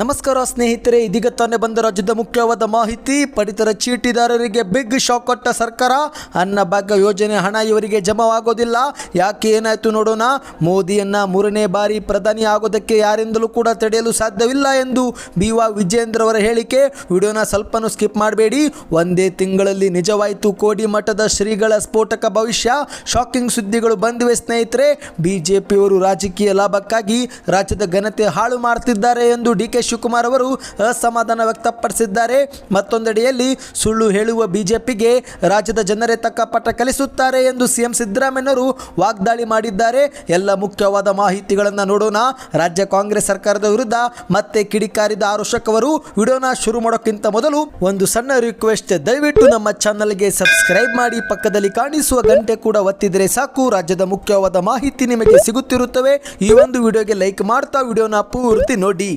ನಮಸ್ಕಾರ ಸ್ನೇಹಿತರೆ, ಇದೀಗ ತಾನೇ ಬಂದ ರಾಜ್ಯದ ಮುಖ್ಯವಾದ ಮಾಹಿತಿ. ಪಡಿತರ ಚೀಟಿದಾರರಿಗೆ ಬಿಗ್ ಶಾಕ್ ಕೊಟ್ಟ ಸರ್ಕಾರ, ಅನ್ನ ಭಾಗ್ಯ ಯೋಜನೆ ಹಣ ಇವರಿಗೆ ಜಮಾವಾಗೋದಿಲ್ಲ. ಯಾಕೆ ಏನಾಯಿತು ನೋಡೋಣ. ಮೋದಿಯನ್ನ ಮೂರನೇ ಬಾರಿ ಪ್ರಧಾನಿ ಆಗೋದಕ್ಕೆ ಯಾರಿಂದಲೂ ಕೂಡ ತಡೆಯಲು ಸಾಧ್ಯವಿಲ್ಲ ಎಂದು ಬಿ ವಾ ವಿಜೇಂದ್ರ ಅವರ ಹೇಳಿಕೆ. ವಿಡಿಯೋನ ಸ್ವಲ್ಪನೂ ಸ್ಕಿಪ್ ಮಾಡಬೇಡಿ. ಒಂದೇ ತಿಂಗಳಲ್ಲಿ ನಿಜವಾಯಿತು ಕೋಡಿ ಮಠದ ಶ್ರೀಗಳ ಸ್ಫೋಟಕ ಭವಿಷ್ಯ. ಶಾಕಿಂಗ್ ಸುದ್ದಿಗಳು ಬಂದಿವೆ ಸ್ನೇಹಿತರೆ. ಬಿಜೆಪಿಯವರು ರಾಜಕೀಯ ಲಾಭಕ್ಕಾಗಿ ರಾಜ್ಯದ ಘನತೆ ಹಾಳು ಮಾಡ್ತಿದ್ದಾರೆ ಎಂದು ಡಿ ಕೆ ಶಿವಕುಮಾರ್ ಅವರು ಅಸಮಾಧಾನ ವ್ಯಕ್ತಪಡಿಸಿದ್ದಾರೆ. ಮತ್ತೊಂದೆಡೆಯಲ್ಲಿ ಸುಳ್ಳು ಹೇಳುವ ಬಿಜೆಪಿಗೆ ರಾಜ್ಯದ ಜನರೇ ತಕ್ಕ ಪಟ್ಟ ಕಲಿಸುತ್ತಾರೆ ಎಂದು ಸಿಎಂ ಸಿದ್ದರಾಮಯ್ಯವರು ವಾಗ್ದಾಳಿ ಮಾಡಿದ್ದಾರೆ. ಎಲ್ಲ ಮುಖ್ಯವಾದ ಮಾಹಿತಿಗಳನ್ನು ನೋಡೋಣ. ರಾಜ್ಯ ಕಾಂಗ್ರೆಸ್ ಸರ್ಕಾರದ ವಿರುದ್ಧ ಮತ್ತೆ ಕಿಡಿಕಾರಿದ ಆರೋಷಕ್ ಅವರು ವಿಡಿಯೋನ ಶುರು ಮಾಡೋಕ್ಕಿಂತ ಮೊದಲು ಒಂದು ಸಣ್ಣ ರಿಕ್ವೆಸ್ಟ್ ದಯವಿಟ್ಟು ನಮ್ಮ ಚಾನಲ್ಗೆ ಸಬ್ಸ್ಕ್ರೈಬ್ ಮಾಡಿ. ಪಕ್ಕದಲ್ಲಿ ಕಾಣಿಸುವ ಗಂಟೆ ಕೂಡ ಒತ್ತಿದರೆ ಸಾಕು. ರಾಜ್ಯದ ಮುಖ್ಯವಾದ ಮಾಹಿತಿ ನಿಮಗೆ ಸಿಗುತ್ತಿರುತ್ತವೆ. ಈ ಒಂದು ವಿಡಿಯೋಗೆ ಲೈಕ್ ಮಾಡ್ತಾ ವಿಡಿಯೋನ ಪೂರ್ತಿ ನೋಡಿ.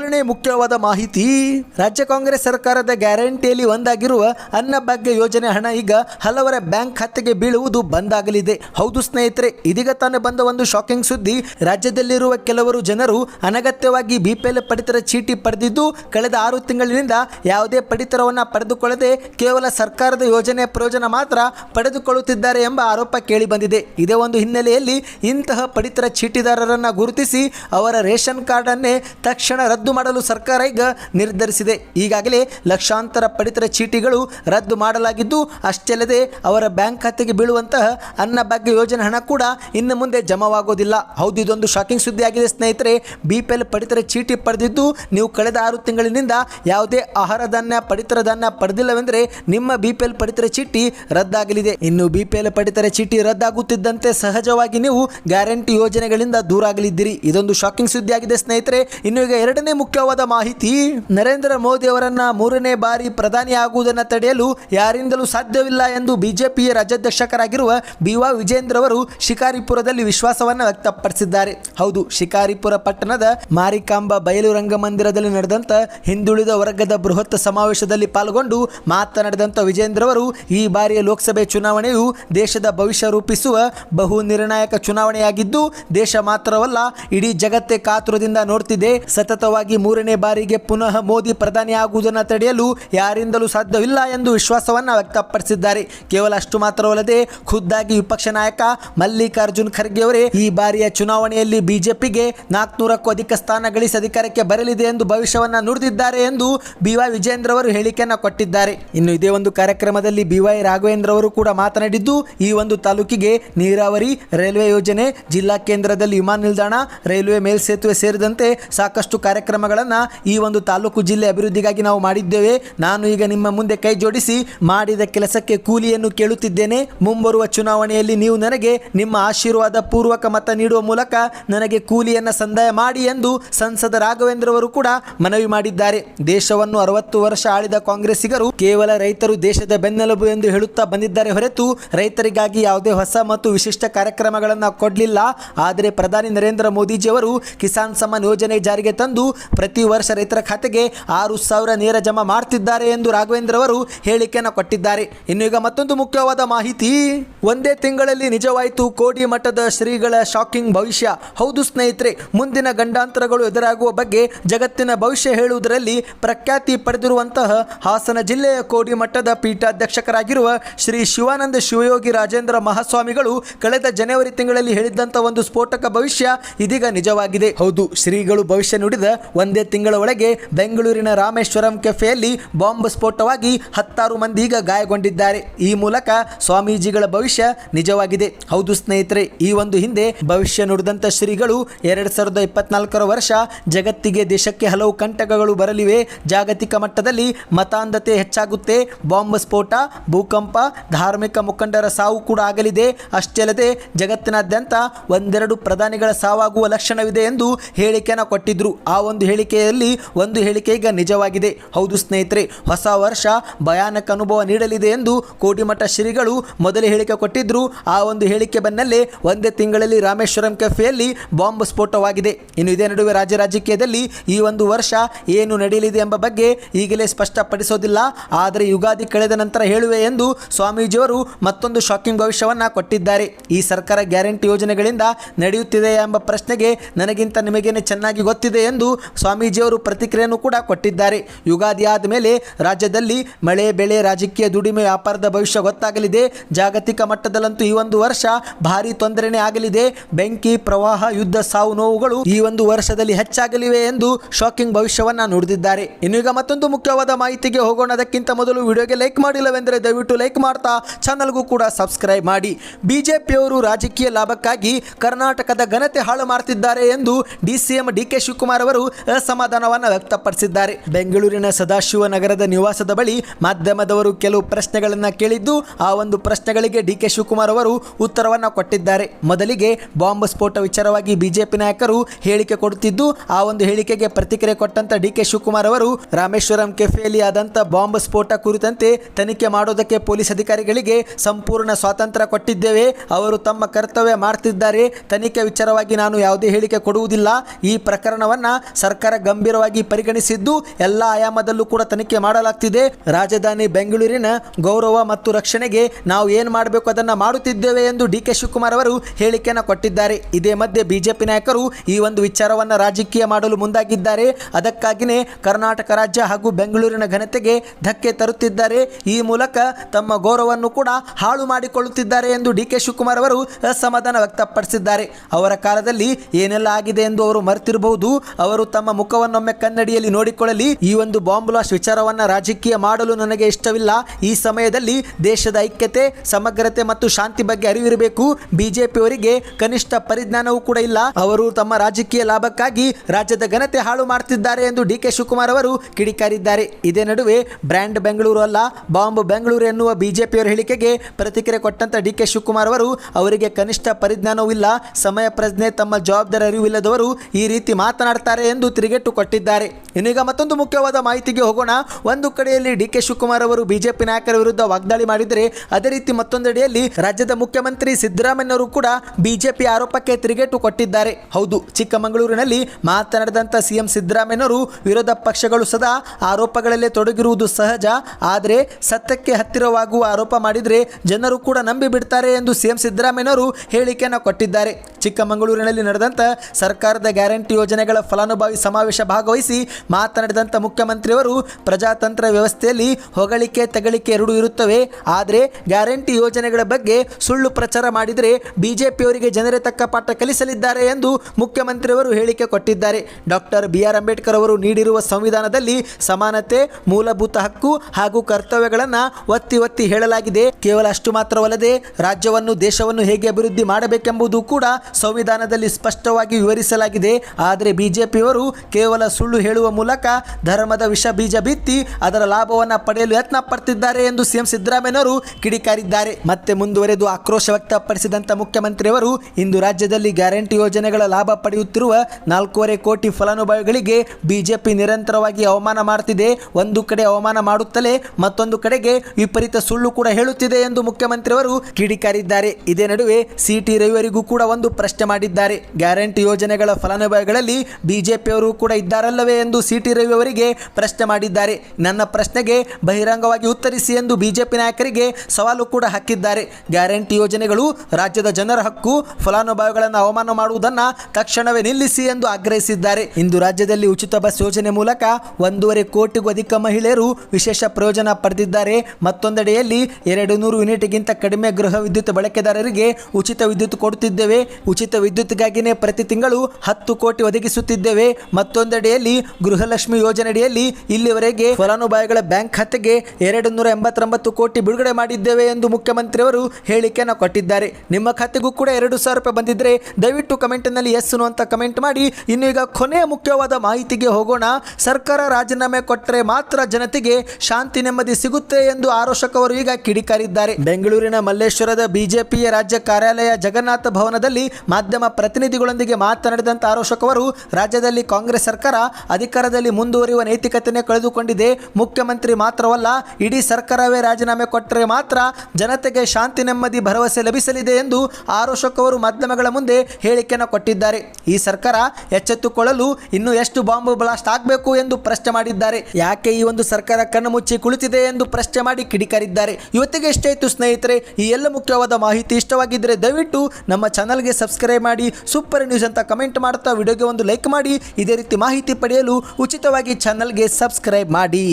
ಮೊದಲನೇ ಮುಖ್ಯವಾದ ಮಾಹಿತಿ, ರಾಜ್ಯ ಕಾಂಗ್ರೆಸ್ ಸರ್ಕಾರದ ಗ್ಯಾರಂಟಿಯಲ್ಲಿ ಒಂದಾಗಿರುವ ಅನ್ನಭಾಗ್ಯ ಯೋಜನೆ ಹಣ ಈಗ ಹಲವರ ಬ್ಯಾಂಕ್ ಖಾತೆಗೆ ಬೀಳುವುದು ಬಂದಾಗಲಿದೆ. ಹೌದು ಸ್ನೇಹಿತರೆ, ಇದೀಗ ತಾನೇ ಬಂದ ಒಂದು ಶಾಕಿಂಗ್ ಸುದ್ದಿ. ರಾಜ್ಯದಲ್ಲಿರುವ ಕೆಲವರು ಜನರು ಅನಗತ್ಯವಾಗಿ ಬಿಪಿಎಲ್ ಪಡಿತರ ಚೀಟಿ ಪಡೆದಿದ್ದು, ಕಳೆದ ಆರು ತಿಂಗಳಿನಿಂದ ಯಾವುದೇ ಪಡಿತರವನ್ನು ಪಡೆದುಕೊಳ್ಳದೆ ಕೇವಲ ಸರ್ಕಾರದ ಯೋಜನೆ ಪ್ರಯೋಜನ ಮಾತ್ರ ಪಡೆದುಕೊಳ್ಳುತ್ತಿದ್ದಾರೆ ಎಂಬ ಆರೋಪ ಕೇಳಿ ಬಂದಿದೆ ಇದೇ ಒಂದು ಹಿನ್ನೆಲೆಯಲ್ಲಿ ಇಂತಹ ಪಡಿತರ ಚೀಟಿದಾರರನ್ನ ಗುರುತಿಸಿ ಅವರ ರೇಷನ್ ಕಾರ್ಡ್ ಅನ್ನೇ ತಕ್ಷಣ ರದ್ದು ಮಾಡಲು ಸರ್ಕಾರ ಈಗ ನಿರ್ಧರಿಸಿದೆ. ಈಗಾಗಲೇ ಲಕ್ಷಾಂತರ ಪಡಿತರ ಚೀಟಿಗಳು ರದ್ದು ಮಾಡಲಾಗಿದ್ದು, ಅಷ್ಟಲ್ಲದೆ ಅವರ ಬ್ಯಾಂಕ್ ಖಾತೆಗೆ ಬೀಳುವಂತಹ ಅನ್ನಭಾಗ್ಯ ಯೋಜನೆ ಹಣ ಕೂಡ ಇನ್ನು ಮುಂದೆ ಜಮಾವಾಗೋದಿಲ್ಲ. ಹೌದು, ಇದೊಂದು ಶಾಕಿಂಗ್ ಸುದ್ದಿ ಆಗಿದೆ ಸ್ನೇಹಿತರೆ. ಬಿ ಪಿ ಪಡಿತರ ಚೀಟಿ ಪಡೆದಿದ್ದು, ನೀವು ಕಳೆದ ಆರು ತಿಂಗಳಿನಿಂದ ಯಾವುದೇ ಆಹಾರ ಧಾನ್ಯ, ಪಡಿತರ ಧಾನ್ಯ ಪಡೆದಿಲ್ಲವೆಂದರೆ ನಿಮ್ಮ ಬಿ ಪಡಿತರ ಚೀಟಿ ರದ್ದಾಗಲಿದೆ. ಇನ್ನು ಬಿ ಪಡಿತರ ಚೀಟಿ ರದ್ದಾಗುತ್ತಿದ್ದಂತೆ ಸಹಜವಾಗಿ ನೀವು ಗ್ಯಾರಂಟಿ ಯೋಜನೆಗಳಿಂದ ದೂರ ಆಗಲಿದ್ದೀರಿ ಇದೊಂದು ಶಾಕಿಂಗ್ ಸುದ್ದಿ ಆಗಿದೆ ಸ್ನೇಹಿತರೆ. ಇನ್ನು ಈಗ ಎರಡನೇ ಮುಖ್ಯವಾದ ಮಾಹಿತಿ, ನರೇಂದ್ರ ಮೋದಿ ಅವರನ್ನ ಮೂರನೇ ಬಾರಿ ಪ್ರಧಾನಿ ಆಗುವುದನ್ನು ತಡೆಯಲು ಯಾರಿಂದಲೂ ಸಾಧ್ಯವಿಲ್ಲ ಎಂದು ಬಿಜೆಪಿಯ ರಾಜ್ಯಾಧ್ಯಕ್ಷಕರಾಗಿರುವ ಬಿ ವಿಜೇಂದ್ರ ಅವರು ಶಿಕಾರಿಪುರದಲ್ಲಿ ವಿಶ್ವಾಸವನ್ನು ವ್ಯಕ್ತಪಡಿಸಿದ್ದಾರೆ. ಹೌದು, ಶಿಕಾರಿಪುರ ಪಟ್ಟಣದ ಮಾರಿಕಾಂಬ ಬಯಲು ರಂಗಮಂದಿರದಲ್ಲಿ ನಡೆದಂತ ಹಿಂದುಳಿದ ವರ್ಗದ ಬೃಹತ್ ಸಮಾವೇಶದಲ್ಲಿ ಪಾಲ್ಗೊಂಡು ಮಾತನಾಡಿದಂಥ ವಿಜೇಂದ್ರ ಅವರು, ಈ ಬಾರಿಯ ಲೋಕಸಭೆ ಚುನಾವಣೆಯು ದೇಶದ ಭವಿಷ್ಯ ರೂಪಿಸುವ ಬಹು ನಿರ್ಣಾಯಕ ಚುನಾವಣೆಯಾಗಿದ್ದು, ದೇಶ ಮಾತ್ರವಲ್ಲ, ಇಡೀ ಜಗತ್ತೇ ಕಾತುರದಿಂದ ನೋಡ್ತಿದೆ, ಸತತವಾಗಿ ಮೂರನೇ ಬಾರಿಗೆ ಪುನಃ ಮೋದಿ ಪ್ರಧಾನಿ ಆಗುವುದನ್ನು ತಡೆಯಲು ಯಾರಿಂದಲೂ ಸಾಧ್ಯವಿಲ್ಲ ಎಂದು ವಿಶ್ವಾಸವನ್ನು ವ್ಯಕ್ತಪಡಿಸಿದ್ದಾರೆ. ಕೇವಲ ಅಷ್ಟು ಮಾತ್ರವಲ್ಲದೆ ಖುದ್ದಾಗಿ ವಿಪಕ್ಷ ನಾಯಕ ಮಲ್ಲಿಕಾರ್ಜುನ್ ಖರ್ಗೆ ಅವರೇ ಈ ಬಾರಿಯ ಚುನಾವಣೆಯಲ್ಲಿ ಬಿಜೆಪಿಗೆ ನಾಲ್ಕುನೂರಕ್ಕೂ ಅಧಿಕ ಸ್ಥಾನ ಗಳಿಸಿ ಅಧಿಕಾರಕ್ಕೆ ಬರಲಿದೆ ಎಂದು ಭವಿಷ್ಯವನ್ನು ನುಡಿದಿದ್ದಾರೆ ಎಂದು ಬಿವೈ ವಿಜೇಂದ್ರ ಅವರು ಹೇಳಿಕೆಯನ್ನು ಕೊಟ್ಟಿದ್ದಾರೆ. ಇನ್ನು ಇದೇ ಒಂದು ಕಾರ್ಯಕ್ರಮದಲ್ಲಿ ಬಿವೈ ರಾಘವೇಂದ್ರ ಅವರು ಕೂಡ ಮಾತನಾಡಿದ್ದು, ಈ ಒಂದು ತಾಲೂಕಿಗೆ ನೀರಾವರಿ, ರೈಲ್ವೆ ಯೋಜನೆ, ಜಿಲ್ಲಾ ಕೇಂದ್ರದಲ್ಲಿ ವಿಮಾನ ನಿಲ್ದಾಣ, ರೈಲ್ವೆ ಮೇಲ್ಸೇತುವೆ ಸೇರಿದಂತೆ ಸಾಕಷ್ಟು ಕಾರ್ಯಕ್ರಮಗಳನ್ನು ಈ ಒಂದು ತಾಲೂಕು ಜಿಲ್ಲೆ ಅಭಿವೃದ್ಧಿಗಾಗಿ ನಾವು ಮಾಡಿದ್ದೇವೆ. ನಾನು ಈಗ ನಿಮ್ಮ ಮುಂದೆ ಕೈ ಜೋಡಿಸಿ ಮಾಡಿದ ಕೆಲಸಕ್ಕೆ ಕೂಲಿಯನ್ನು ಕೇಳುತ್ತಿದ್ದೇನೆ. ಮುಂಬರುವ ಚುನಾವಣೆಯಲ್ಲಿ ನೀವು ನನಗೆ ನಿಮ್ಮ ಆಶೀರ್ವಾದ ಪೂರ್ವಕ ಮತ ನೀಡುವ ಮೂಲಕ ನನಗೆ ಕೂಲಿಯನ್ನು ಸಂದಾಯ ಮಾಡಿ ಎಂದು ಸಂಸದ ರಾಘವೇಂದ್ರ ಅವರು ಕೂಡ ಮನವಿ ಮಾಡಿದ್ದಾರೆ. ದೇಶವನ್ನು ಅರವತ್ತು ವರ್ಷ ಆಳಿದ ಕಾಂಗ್ರೆಸ್ಸಿಗರು ಕೇವಲ ರೈತರು ದೇಶದ ಬೆನ್ನೆಲುಬು ಎಂದು ಹೇಳುತ್ತಾ ಬಂದಿದ್ದಾರೆ ಹೊರತು ರೈತರಿಗಾಗಿ ಯಾವುದೇ ಹೊಸ ಮತ್ತು ವಿಶಿಷ್ಟ ಕಾರ್ಯಕ್ರಮಗಳನ್ನು ಕೊಡಲಿಲ್ಲ. ಆದರೆ ಪ್ರಧಾನಿ ನರೇಂದ್ರ ಮೋದಿಜಿಯವರು ಕಿಸಾನ್ ಸಮ್ಮಾನ್ ಯೋಜನೆ ಜಾರಿಗೆ ತಂದು ಪ್ರತಿ ವರ್ಷ ರೈತರ ಖಾತೆಗೆ ಆರು ಸಾವಿರ ನೇರ ಜಮಾ ಮಾಡ್ತಿದ್ದಾರೆ ಎಂದು ರಾಘವೇಂದ್ರ ಅವರು ಹೇಳಿಕೆಯನ್ನು ಕೊಟ್ಟಿದ್ದಾರೆ. ಇನ್ನು ಈಗ ಮತ್ತೊಂದು ಮುಖ್ಯವಾದ ಮಾಹಿತಿ. ಒಂದೇ ತಿಂಗಳಲ್ಲಿ ನಿಜವಾಯಿತು ಕೋಡಿ ಮಠದ ಶ್ರೀಗಳ ಶಾಕಿಂಗ್ ಭವಿಷ್ಯ. ಹೌದು ಸ್ನೇಹಿತರೆ, ಮುಂದಿನ ಗಂಡಾಂತರಗಳು ಎದುರಾಗುವ ಬಗ್ಗೆ ಜಗತ್ತಿನ ಭವಿಷ್ಯ ಹೇಳುವುದರಲ್ಲಿ ಪ್ರಖ್ಯಾತಿ ಪಡೆದಿರುವಂತಹ ಹಾಸನ ಜಿಲ್ಲೆಯ ಕೋಡಿ ಮಠದ ಪೀಠಾಧ್ಯಕ್ಷಕರಾಗಿರುವ ಶ್ರೀ ಶಿವಾನಂದ ಶಿವಯೋಗಿ ರಾಜೇಂದ್ರ ಮಹಾಸ್ವಾಮಿಗಳು ಕಳೆದ ಜನವರಿ ತಿಂಗಳಲ್ಲಿ ಹೇಳಿದ್ದಂಥ ಒಂದು ಸ್ಫೋಟಕ ಭವಿಷ್ಯ ಇದೀಗ ನಿಜವಾಗಿದೆ. ಹೌದು, ಶ್ರೀಗಳು ಭವಿಷ್ಯ ನುಡಿದ ಒಂದೇ ತಿಂಗಳ ಒಳಗೆ ಬೆಂಗಳೂರಿನ ರಾಮೇಶ್ವರಂ ಕೆಫೆಯಲ್ಲಿ ಬಾಂಬ್ ಸ್ಫೋಟವಾಗಿ ಹತ್ತಾರು ಮಂದಿ ಈಗ ಗಾಯಗೊಂಡಿದ್ದಾರೆ. ಈ ಮೂಲಕ ಸ್ವಾಮೀಜಿಗಳ ಭವಿಷ್ಯ ನಿಜವಾಗಿದೆ. ಹೌದು ಸ್ನೇಹಿತರೆ, ಈ ಒಂದು ಹಿಂದೆ ಭವಿಷ್ಯ ನುಡಿದಂತ ಶ್ರೀಗಳು ಎರಡ್ ಸಾವಿರದ ಇಪ್ಪತ್ನಾಲ್ಕರ ವರ್ಷ ಜಗತ್ತಿಗೆ ದೇಶಕ್ಕೆ ಹಲವು ಕಂಟಕಗಳು ಬರಲಿವೆ. ಜಾಗತಿಕ ಮಟ್ಟದಲ್ಲಿ ಮತಾಂಧತೆ ಹೆಚ್ಚಾಗುತ್ತೆ. ಬಾಂಬ್ ಸ್ಫೋಟ, ಭೂಕಂಪ, ಧಾರ್ಮಿಕ ಮುಖಂಡರ ಸಾವು ಕೂಡ ಆಗಲಿದೆ. ಅಷ್ಟೇ ಅಲ್ಲದೆ ಜಗತ್ತಿನಾದ್ಯಂತ ಒಂದೆರಡು ಪ್ರಧಾನಿಗಳ ಸಾವಾಗುವ ಲಕ್ಷಣವಿದೆ ಎಂದು ಹೇಳಿಕೆಯನ್ನು ಕೊಟ್ಟಿದ್ರು. ಆ ಒಂದು ಹೇಳಿಕೆಯಲ್ಲಿ ಒಂದು ಹೇಳಿಕೆ ಈಗ ನಿಜವಾಗಿದೆ. ಹೌದು ಸ್ನೇಹಿತರೆ, ಹೊಸ ವರ್ಷ ಭಯಾನಕ ಅನುಭವ ನೀಡಲಿದೆ ಎಂದು ಕೋಟಿಮಠ ಶ್ರೀಗಳು ಮೊದಲೇ ಹೇಳಿಕೆ ಕೊಟ್ಟಿದ್ದರು ಆ ಒಂದು ಹೇಳಿಕೆ ಬೆನ್ನಲ್ಲೇ ಒಂದೇ ತಿಂಗಳಲ್ಲಿ ರಾಮೇಶ್ವರಂ ಕೆಫೆಯಲ್ಲಿ ಬಾಂಬ್ ಸ್ಫೋಟವಾಗಿದೆ. ಇನ್ನು ಇದೇ ನಡುವೆ ರಾಜ್ಯ ರಾಜಕೀಯದಲ್ಲಿ ಈ ಒಂದು ವರ್ಷ ಏನು ನಡೆಯಲಿದೆ ಎಂಬ ಬಗ್ಗೆ ಈಗಲೇ ಸ್ಪಷ್ಟಪಡಿಸೋದಿಲ್ಲ. ಆದರೆ ಯುಗಾದಿ ಕಳೆದ ನಂತರ ಹೇಳುವೆ ಎಂದು ಸ್ವಾಮೀಜಿಯವರು ಮತ್ತೊಂದು ಶಾಕಿಂಗ್ ಭವಿಷ್ಯವನ್ನು ಕೊಟ್ಟಿದ್ದಾರೆ. ಈ ಸರ್ಕಾರ ಗ್ಯಾರಂಟಿ ಯೋಜನೆಗಳಿಂದ ನಡೆಯುತ್ತಿದೆ ಎಂಬ ಪ್ರಶ್ನೆಗೆ ನನಗಿಂತ ನಿಮಗೇನೆ ಚೆನ್ನಾಗಿ ಗೊತ್ತಿದೆ ಎಂದು ಸ್ವಾಮೀಜಿಯವರು ಪ್ರತಿಕ್ರಿಯೆಯನ್ನು ಕೂಡ ಕೊಟ್ಟಿದ್ದಾರೆ. ಯುಗಾದಿ ಆದಮೇಲೆ ರಾಜ್ಯದಲ್ಲಿ ಮಳೆ, ಬೆಳೆ, ರಾಜಕೀಯ ದುಡಿಮೆ, ವ್ಯಾಪಾರದ ಭವಿಷ್ಯ ಗೊತ್ತಾಗಲಿದೆ. ಜಾಗತಿಕ ಮಟ್ಟದಲ್ಲಂತೂ ಈ ಒಂದು ವರ್ಷ ಭಾರಿ ತೊಂದರೆನೇ ಆಗಲಿದೆ. ಬೆಂಕಿ, ಪ್ರವಾಹ, ಯುದ್ಧ ಸಾವು ನೋವುಗಳು ಈ ಒಂದು ವರ್ಷದಲ್ಲಿ ಹೆಚ್ಚಾಗಲಿವೆ ಎಂದು ಶಾಕಿಂಗ್ ಭವಿಷ್ಯವನ್ನ ನುಡಿದಿದ್ದಾರೆ. ಇನ್ನೀಗ ಮತ್ತೊಂದು ಮುಖ್ಯವಾದ ಮಾಹಿತಿಗೆ ಹೋಗೋಣ. ಅದಕ್ಕಿಂತ ಮೊದಲು ವಿಡಿಯೋಗೆ ಲೈಕ್ ಮಾಡಿಲ್ಲವೆಂದರೆ ದಯವಿಟ್ಟು ಲೈಕ್ ಮಾಡ್ತಾ ಚಾನಲ್ಗೂ ಕೂಡ ಸಬ್ಸ್ಕ್ರೈಬ್ ಮಾಡಿ. ಬಿಜೆಪಿಯವರು ರಾಜಕೀಯ ಲಾಭಕ್ಕಾಗಿ ಕರ್ನಾಟಕದ ಘನತೆ ಹಾಳು ಮಾಡ್ತಿದ್ದಾರೆ ಎಂದು ಡಿಸಿಎಂ ಡಿ ಕೆ ಶಿವಕುಮಾರ್ ಅವರು ಅಸಮಾಧಾನವನ್ನು ವ್ಯಕ್ತಪಡಿಸಿದ್ದಾರೆ. ಬೆಂಗಳೂರಿನ ಸದಾಶಿವ ನಗರದ ನಿವಾಸದ ಬಳಿ ಮಾಧ್ಯಮದವರು ಕೆಲವು ಪ್ರಶ್ನೆಗಳನ್ನು ಕೇಳಿದ್ದು, ಆ ಒಂದು ಪ್ರಶ್ನೆಗಳಿಗೆ ಡಿ ಕೆ ಶಿವಕುಮಾರ್ ಅವರು ಉತ್ತರವನ್ನು ಕೊಟ್ಟಿದ್ದಾರೆ. ಮೊದಲಿಗೆ ಬಾಂಬ್ ಸ್ಫೋಟ ವಿಚಾರವಾಗಿ ಬಿಜೆಪಿ ನಾಯಕರು ಹೇಳಿಕೆ ಕೊಡುತ್ತಿದ್ದು, ಆ ಒಂದು ಹೇಳಿಕೆಗೆ ಪ್ರತಿಕ್ರಿಯೆ ಕೊಟ್ಟಂತ ಡಿ ಕೆ ಶಿವಕುಮಾರ್ ಅವರು, ರಾಮೇಶ್ವರಂ ಕೆಫೆಯಲ್ಲಿ ಆದಂತ ಬಾಂಬ್ ಸ್ಫೋಟ ಕುರಿತಂತೆ ತನಿಖೆ ಮಾಡೋದಕ್ಕೆ ಪೊಲೀಸ್ ಅಧಿಕಾರಿಗಳಿಗೆ ಸಂಪೂರ್ಣ ಸ್ವಾತಂತ್ರ್ಯ ಕೊಟ್ಟಿದ್ದೇವೆ. ಅವರು ತಮ್ಮ ಕರ್ತವ್ಯ ಮಾಡ್ತಿದ್ದಾರೆ. ತನಿಖೆ ವಿಚಾರವಾಗಿ ನಾನು ಯಾವುದೇ ಹೇಳಿಕೆ ಕೊಡುವುದಿಲ್ಲ. ಈ ಪ್ರಕರಣವನ್ನ ಸರ್ಕಾರ ಗಂಭೀರವಾಗಿ ಪರಿಗಣಿಸಿದ್ದು ಎಲ್ಲ ಆಯಾಮದಲ್ಲೂ ಕೂಡ ತನಿಖೆ ಮಾಡಲಾಗ್ತಿದೆ. ರಾಜಧಾನಿ ಬೆಂಗಳೂರಿನ ಗೌರವ ಮತ್ತು ರಕ್ಷಣೆಗೆ ನಾವು ಏನು ಮಾಡಬೇಕು ಅದನ್ನ ಮಾಡುತ್ತಿದ್ದೇವೆ ಎಂದು ಡಿ ಕೆ ಶಿವಕುಮಾರ್ ಅವರು ಹೇಳಿಕೆಯನ್ನು ಕೊಟ್ಟಿದ್ದಾರೆ. ಇದೇ ಮಧ್ಯೆ ಬಿಜೆಪಿ ನಾಯಕರು ಈ ಒಂದು ವಿಚಾರವನ್ನ ರಾಜಕೀಯ ಮಾಡಲು ಮುಂದಾಗಿದ್ದಾರೆ. ಅದಕ್ಕಾಗಿಯೇ ಕರ್ನಾಟಕ ರಾಜ್ಯ ಹಾಗೂ ಬೆಂಗಳೂರಿನ ಘನತೆಗೆ ಧಕ್ಕೆ ತರುತ್ತಿದ್ದಾರೆ. ಈ ಮೂಲಕ ತಮ್ಮ ಗೌರವವನ್ನು ಕೂಡ ಹಾಳು ಮಾಡಿಕೊಳ್ಳುತ್ತಿದ್ದಾರೆ ಎಂದು ಡಿ ಕೆ ಶಿವಕುಮಾರ್ ಅವರು ಅಸಮಾಧಾನ ವ್ಯಕ್ತಪಡಿಸಿದ್ದಾರೆ. ಅವರ ಕಾಲದಲ್ಲಿ ಏನೆಲ್ಲ ಆಗಿದೆ ಎಂದು ಅವರು ಮರೆತಿರಬಹುದು. ಅವರು ಮುಖವನ್ನೊಮ್ಮೆ ಕನ್ನಡಿಯಲ್ಲಿ ನೋಡಿಕೊಳ್ಳಲಿ. ಈ ಒಂದು ಬಾಂಬ್ ಬ್ಲಾಸ್ಟ್ ವಿಚಾರವನ್ನ ರಾಜಕೀಯ ಮಾಡಲು ನನಗೆ ಇಷ್ಟವಿಲ್ಲ. ಈ ಸಮಯದಲ್ಲಿ ದೇಶದ ಐಕ್ಯತೆ, ಸಮಗ್ರತೆ ಮತ್ತು ಶಾಂತಿ ಬಗ್ಗೆ ಅರಿವಿರಬೇಕು. ಬಿಜೆಪಿಯವರಿಗೆ ಕನಿಷ್ಠ ಪರಿಜ್ಞಾನವೂ ಕೂಡ ಇಲ್ಲ. ಅವರು ತಮ್ಮ ರಾಜಕೀಯ ಲಾಭಕ್ಕಾಗಿ ರಾಜ್ಯದ ಘನತೆ ಹಾಳು ಮಾಡ್ತಿದ್ದಾರೆ ಎಂದು ಡಿ ಕೆ ಶಿವಕುಮಾರ್ ಅವರು ಕಿಡಿಕಾರಿದ್ದಾರೆ. ಇದೇ ನಡುವೆ ಬ್ರ್ಯಾಂಡ್ ಬೆಂಗಳೂರು ಅಲ್ಲ, ಬಾಂಬ್ ಬೆಂಗಳೂರು ಎನ್ನುವ ಬಿಜೆಪಿಯವರ ಹೇಳಿಕೆಗೆ ಪ್ರತಿಕ್ರಿಯೆ ಕೊಟ್ಟಂತ ಡಿ ಕೆ ಶಿವಕುಮಾರ್ ಅವರು, ಅವರಿಗೆ ಕನಿಷ್ಠ ಪರಿಜ್ಞಾನವೂ ಇಲ್ಲ. ಸಮಯ ಪ್ರಜ್ಞೆ, ತಮ್ಮ ಜವಾಬ್ದಾರಿ ಅರಿವಿಲ್ಲದವರು ಈ ರೀತಿ ಮಾತನಾಡ್ತಾರೆ ಎಂದು ತಿರುಗೇಟು ಕೊಟ್ಟಿದ್ದಾರೆ. ಇನ್ನೀಗ ಮತ್ತೊಂದು ಮುಖ್ಯವಾದ ಮಾಹಿತಿಗೆ ಹೋಗೋಣ. ಒಂದು ಕಡೆಯಲ್ಲಿ ಡಿ ಕೆ ಶಿವಕುಮಾರ್ ಅವರು ಬಿಜೆಪಿ ನಾಯಕರ ವಿರುದ್ಧ ವಾಗ್ದಾಳಿ ಮಾಡಿದರೆ, ಅದೇ ರೀತಿ ಮತ್ತೊಂದೆಡೆಯಲ್ಲಿ ರಾಜ್ಯದ ಮುಖ್ಯಮಂತ್ರಿ ಸಿದ್ದರಾಮಯ್ಯನವರು ಕೂಡ ಬಿಜೆಪಿ ಆರೋಪಕ್ಕೆ ತಿರುಗೇಟು ಕೊಟ್ಟಿದ್ದಾರೆ. ಹೌದು, ಚಿಕ್ಕಮಗಳೂರಿನಲ್ಲಿ ಮಾತನಾಡಿದಂಥ ಸಿಎಂ ಸಿದ್ದರಾಮಯ್ಯನವರು ವಿರೋಧ ಪಕ್ಷಗಳು ಸದಾ ಆರೋಪಗಳಲ್ಲೇ ತೊಡಗಿರುವುದು ಸಹಜ. ಆದರೆ ಸತ್ಯಕ್ಕೆ ಹತ್ತಿರವಾಗುವ ಆರೋಪ ಮಾಡಿದರೆ ಜನರು ಕೂಡ ನಂಬಿ ಬಿಡ್ತಾರೆ ಎಂದು ಸಿಎಂ ಸಿದ್ದರಾಮಯ್ಯನವರು ಹೇಳಿಕೆಯನ್ನು ಕೊಟ್ಟಿದ್ದಾರೆ. ಚಿಕ್ಕಮಗಳೂರಿನಲ್ಲಿ ನಡೆದಂಥ ಸರ್ಕಾರದ ಗ್ಯಾರಂಟಿ ಯೋಜನೆಗಳ ಫಲಾನುಭವಿ ಸಮಾವೇಶ ಭಾಗವಹಿಸಿ ಮಾತನಾಡಿದಂಥ ಮುಖ್ಯಮಂತ್ರಿಯವರು ಪ್ರಜಾತಂತ್ರ ವ್ಯವಸ್ಥೆಯಲ್ಲಿ ಹೊಗಳಿಕೆ ತಗಳಿಕೆ ಎರಡೂ ಇರುತ್ತವೆ. ಆದರೆ ಗ್ಯಾರಂಟಿ ಯೋಜನೆಗಳ ಬಗ್ಗೆ ಸುಳ್ಳು ಪ್ರಚಾರ ಮಾಡಿದರೆ ಬಿಜೆಪಿಯವರಿಗೆ ಜನರೇ ತಕ್ಕ ಪಾಠ ಕಲಿಸಲಿದ್ದಾರೆ ಎಂದು ಮುಖ್ಯಮಂತ್ರಿಯವರು ಹೇಳಿಕೆ ಕೊಟ್ಟಿದ್ದಾರೆ. ಡಾಕ್ಟರ್ ಬಿ ಆರ್ ಅಂಬೇಡ್ಕರ್ ಅವರು ನೀಡಿರುವ ಸಂವಿಧಾನದಲ್ಲಿ ಸಮಾನತೆ, ಮೂಲಭೂತ ಹಕ್ಕು ಹಾಗೂ ಕರ್ತವ್ಯಗಳನ್ನು ಒತ್ತಿ ಒತ್ತಿ ಹೇಳಲಾಗಿದೆ. ಕೇವಲ ಅಷ್ಟು ಮಾತ್ರವಲ್ಲದೆ ರಾಜ್ಯವನ್ನು, ದೇಶವನ್ನು ಹೇಗೆ ಅಭಿವೃದ್ಧಿ ಮಾಡಬೇಕೆಂಬುದು ಕೂಡ ಸಂವಿಧಾನದಲ್ಲಿ ಸ್ಪಷ್ಟವಾಗಿ ವಿವರಿಸಲಾಗಿದೆ. ಆದರೆ ಬಿಜೆಪಿಯವರು ಕೇವಲ ಸುಳ್ಳು ಹೇಳುವ ಮೂಲಕ ಧರ್ಮದ ವಿಷ ಬೀಜ ಬಿತ್ತಿ ಅದರ ಲಾಭವನ್ನು ಪಡೆಯಲು ಯತ್ನ ಪಡ್ತಿದ್ದಾರೆ ಎಂದು ಸಿಎಂ ಸಿದ್ದರಾಮಯ್ಯನವರು ಕಿಡಿಕಾರಿದ್ದಾರೆ. ಮತ್ತೆ ಮುಂದುವರೆದು ಆಕ್ರೋಶ ವ್ಯಕ್ತಪಡಿಸಿದಂಥ ಮುಖ್ಯಮಂತ್ರಿಯವರು ಇಂದು ರಾಜ್ಯದಲ್ಲಿ ಗ್ಯಾರಂಟಿ ಯೋಜನೆಗಳ ಲಾಭ ಪಡೆಯುತ್ತಿರುವ ನಾಲ್ಕೂವರೆ ಕೋಟಿ ಫಲಾನುಭವಿಗಳಿಗೆ ಬಿಜೆಪಿ ನಿರಂತರವಾಗಿ ಅವಮಾನ ಮಾಡುತ್ತಿದೆ ಒಂದು ಕಡೆ ಅವಮಾನ ಮಾಡುತ್ತಲೇ ಮತ್ತೊಂದು ಕಡೆಗೆ ವಿಪರೀತ ಸುಳ್ಳು ಕೂಡ ಹೇಳುತ್ತಿದೆ ಎಂದು ಮುಖ್ಯಮಂತ್ರಿಯವರು ಕಿಡಿಕಾರಿದ್ದಾರೆ. ಇದೇ ನಡುವೆ ಸಿಟಿ ರವಿಯವರಿಗೂ ಕೂಡ ಒಂದು ಪ್ರಶ್ನೆ ಮಾಡಿದ್ದಾರೆ. ಗ್ಯಾರಂಟಿ ಯೋಜನೆಗಳ ಫಲಾನುಭವಿಗಳಲ್ಲಿ ಬಿಜೆಪಿಯವರು ಕೂಡ ಇದ್ದಾರಲ್ಲವೇ ಎಂದು ಸಿಟಿ ರವಿ ಅವರಿಗೆ ಪ್ರಶ್ನೆ ಮಾಡಿದ್ದಾರೆ. ನನ್ನ ಪ್ರಶ್ನೆಗೆ ಬಹಿರಂಗವಾಗಿ ಉತ್ತರಿಸಿ ಎಂದು ಬಿಜೆಪಿ ನಾಯಕರಿಗೆ ಸವಾಲು ಕೂಡ ಹಾಕಿದ್ದಾರೆ. ಗ್ಯಾರಂಟಿ ಯೋಜನೆಗಳು ರಾಜ್ಯದ ಜನರ ಹಕ್ಕು, ಫಲಾನುಭವಿಗಳನ್ನು ಅವಮಾನ ಮಾಡುವುದನ್ನು ತಕ್ಷಣವೇ ನಿಲ್ಲಿಸಿ ಎಂದು ಆಗ್ರಹಿಸಿದ್ದಾರೆ. ಇಂದು ರಾಜ್ಯದಲ್ಲಿ ಉಚಿತ ಬಸ್ ಯೋಜನೆ ಮೂಲಕ ಒಂದೂವರೆ ಕೋಟಿಗೂ ಅಧಿಕ ಮಹಿಳೆಯರು ವಿಶೇಷ ಪ್ರಯೋಜನ ಪಡೆದಿದ್ದಾರೆ. ಮತ್ತೊಂದೆಡೆಯಲ್ಲಿ ಎರಡು ನೂರು ಯೂನಿಟ್ಗಿಂತ ಕಡಿಮೆ ಗೃಹ ವಿದ್ಯುತ್ ಬಳಕೆದಾರರಿಗೆ ಉಚಿತ ವಿದ್ಯುತ್ ಕೊಡುತ್ತಿದ್ದೇವೆ. ಉಚಿತ ವಿದ್ಯುತ್ಗಾಗಿಯೇ ಪ್ರತಿ ತಿಂಗಳು ಹತ್ತು ಕೋಟಿ ಒದಗಿಸುತ್ತಿದ್ದೇವೆ. ಮತ್ತೊಂದೆಡೆಯಲ್ಲಿ ಗೃಹಲಕ್ಷ್ಮಿ ಯೋಜನೆಯಡಿಯಲ್ಲಿ ಇಲ್ಲಿವರೆಗೆ ಫಲಾನುಭವಿಗಳ ಬ್ಯಾಂಕ್ ಖಾತೆಗೆ ಎರಡು ನೂರ ಎಂಬತ್ತೊಂಬತ್ತು ಕೋಟಿ ಬಿಡುಗಡೆ ಮಾಡಿದ್ದೇವೆ ಎಂದು ಮುಖ್ಯಮಂತ್ರಿಯವರು ಹೇಳಿಕೆಯನ್ನು ಕೊಟ್ಟಿದ್ದಾರೆ. ನಿಮ್ಮ ಖಾತೆಗೂ ಕೂಡ ಎರಡು ಸಾವಿರ ರೂಪಾಯಿ ಬಂದಿದ್ರೆ ದಯವಿಟ್ಟು ಕಮೆಂಟ್ನಲ್ಲಿ ಎಸ್ ಅಂತ ಕಮೆಂಟ್ ಮಾಡಿ. ಇನ್ನು ಈಗ ಕೊನೆಯ ಮುಖ್ಯವಾದ ಮಾಹಿತಿಗೆ ಹೋಗೋಣ. ಸರ್ಕಾರ ರಾಜೀನಾಮೆ ಕೊಟ್ಟರೆ ಮಾತ್ರ ಜನತೆಗೆ ಶಾಂತಿ ನೆಮ್ಮದಿ ಸಿಗುತ್ತೆ ಎಂದು ಆರೋಶಕವರು ಈಗ ಕಿಡಿಕಾರಿದ್ದಾರೆ. ಬೆಂಗಳೂರಿನ ಮಲ್ಲೇಶ್ವರದ ಬಿಜೆಪಿಯ ರಾಜ್ಯ ಕಾರ್ಯಾಲಯ ಜಗನ್ನಾಥ ಭವನದಲ್ಲಿ ಮಾಧ್ಯಮ ಪ್ರತಿನಿಧಿಗಳೊಂದಿಗೆ ಮಾತನಾಡಿದಂಥ ಆರೋಶಕವರು ರಾಜ್ಯದಲ್ಲಿ ಕಾಂಗ್ರೆಸ್ ಸರ್ಕಾರ ಅಧಿಕಾರದಲ್ಲಿ ಮುಂದುವರಿಯುವ ನೈತಿಕತೆಯೇ ಕಳೆದುಕೊಂಡಿದೆ. ಮುಖ್ಯಮಂತ್ರಿ ಮಾತ್ರವಲ್ಲ, ಇಡೀ ಸರ್ಕಾರವೇ ರಾಜೀನಾಮೆ ಕೊಟ್ಟರೆ ಮಾತ್ರ ಜನತೆಗೆ ಶಾಂತಿ, ನೆಮ್ಮದಿ, ಭರವಸೆ ಲಭಿಸಲಿದೆ ಎಂದು ಆರೋಶಕ್ ಅವರು ಮಾಧ್ಯಮಗಳ ಮುಂದೆ ಹೇಳಿಕೆಯನ್ನು ಕೊಟ್ಟಿದ್ದಾರೆ. ಈ ಸರ್ಕಾರ ಎಚ್ಚೆತ್ತುಕೊಳ್ಳಲು ಇನ್ನು ಎಷ್ಟು ಬಾಂಬ್ ಬ್ಲಾಸ್ಟ್ ಆಗಬೇಕು ಎಂದು ಪ್ರಶ್ನೆ ಮಾಡಿದ್ದಾರೆ. ಯಾಕೆ ಈ ಒಂದು ಸರ್ಕಾರ ಕಣ್ಣು ಮುಚ್ಚಿ ಕುಳಿತಿದೆ ಎಂದು ಪ್ರಶ್ನೆ ಮಾಡಿ ಕಿಡಿಕಾರಿದ್ದಾರೆ. ಇವತ್ತಿಗೆ ಎಷ್ಟಾಯಿತು ಸ್ನೇಹಿತರೆ, ಈ ಎಲ್ಲ ಮುಖ್ಯವಾದ ಮಾಹಿತಿ ಇಷ್ಟವಾಗಿದ್ದರೆ ದಯವಿಟ್ಟು ನಮ್ಮ ಚಾನಲ್ಗೆ ಸಬ್ಸ್ಕ್ರೈಬ್ ಮಾಡಿ, ಸೂಪರ್ ನ್ಯೂಸ್ ಅಂತ ಕಮೆಂಟ್ ಮಾಡ್ತಾ, ವಿಡಿಯೋಗೆ ಒಂದು ಲೈಕ್ ಮಾಡಿ ಇದೇ ರೀತಿ ಮಾಹಿತಿ ಪಡೆಯಲು ಉಚಿತವಾಗಿ ಚಾನಲ್ಗೆ ಸಬ್ಸ್ಕ್ರೈಬ್ ಮಾಡಿ.